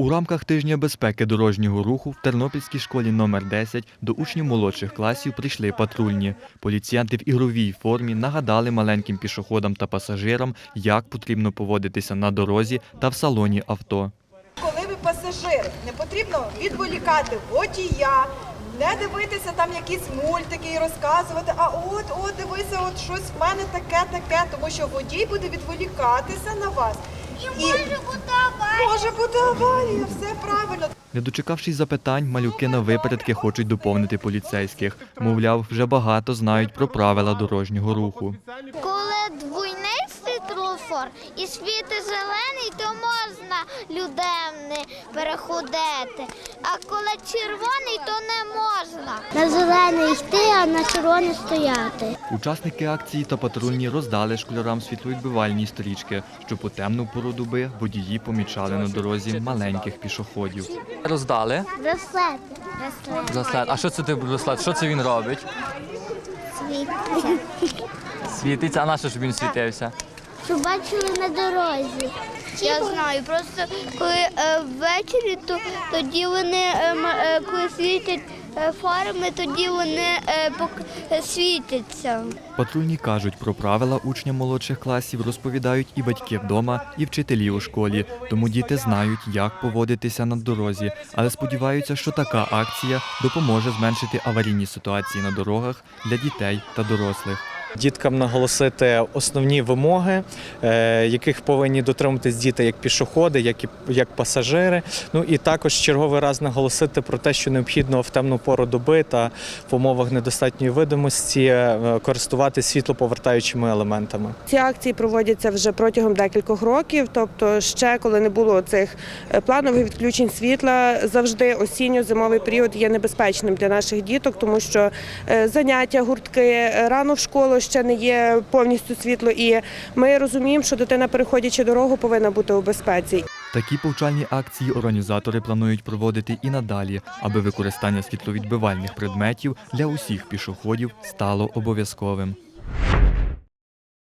У рамках тижня безпеки дорожнього руху в Тернопільській школі номер 10 до учнів молодших класів прийшли патрульні. Поліціянти в ігровій формі нагадали маленьким пішоходам та пасажирам, як потрібно поводитися на дорозі та в салоні авто. Коли ви пасажир, не потрібно відволікати водія, не дивитися там якісь мультики і розказувати, а от, от, дивися, от щось в мене таке, таке, тому що водій буде відволікатися на вас. І може бути аварія. Може бути аварія, все правильно. Не дочекавшись запитань, малюки на випередки хочуть доповнити поліцейських. Мовляв, вже багато знають про правила дорожнього руху. Коли двойний світлофор і світить зелений, то можна людемне переходити. А коли червоний, то не можна. На зелений йти, а на червоний стояти. Учасники акції та патрульні роздали школярам світловідбивальні стрічки, щоб у темну пору доби водії помічали на дорозі маленьких пішоходів. Роздали Браслети. Браслет. А що це ти браслет? Що це він робить? Світиться. Світиться, а на що ж він світився? Щоб бачили на дорозі. Я знаю, просто коли е, ввечері, то тоді вони е, м- е, коли світять фарами, тоді вони е, е, світяться. Патрульні кажуть про правила учням молодших класів, розповідають і батьки вдома, і вчителі у школі. Тому діти знають, як поводитися на дорозі, але сподіваються, що така акція допоможе зменшити аварійні ситуації на дорогах для дітей та дорослих. Діткам наголосити основні вимоги, е, яких повинні дотримуватись діти як пішоходи, як і як пасажири. Ну і також черговий раз наголосити про те, що необхідно в темну пору доби та в умовах недостатньої видимості е, користуватися світлоповертаючими елементами. Ці акції проводяться вже протягом декількох років. Тобто, ще коли не було цих е, планових відключень світла, завжди осінньо-зимовий період є небезпечним для наших діток, тому що заняття, гуртки рано в школу ще не є повністю світло. І ми розуміємо, що дитина, переходячи дорогу, повинна бути у безпеці. Такі повчальні акції організатори планують проводити і надалі, аби використання світловідбивальних предметів для усіх пішоходів стало обов'язковим.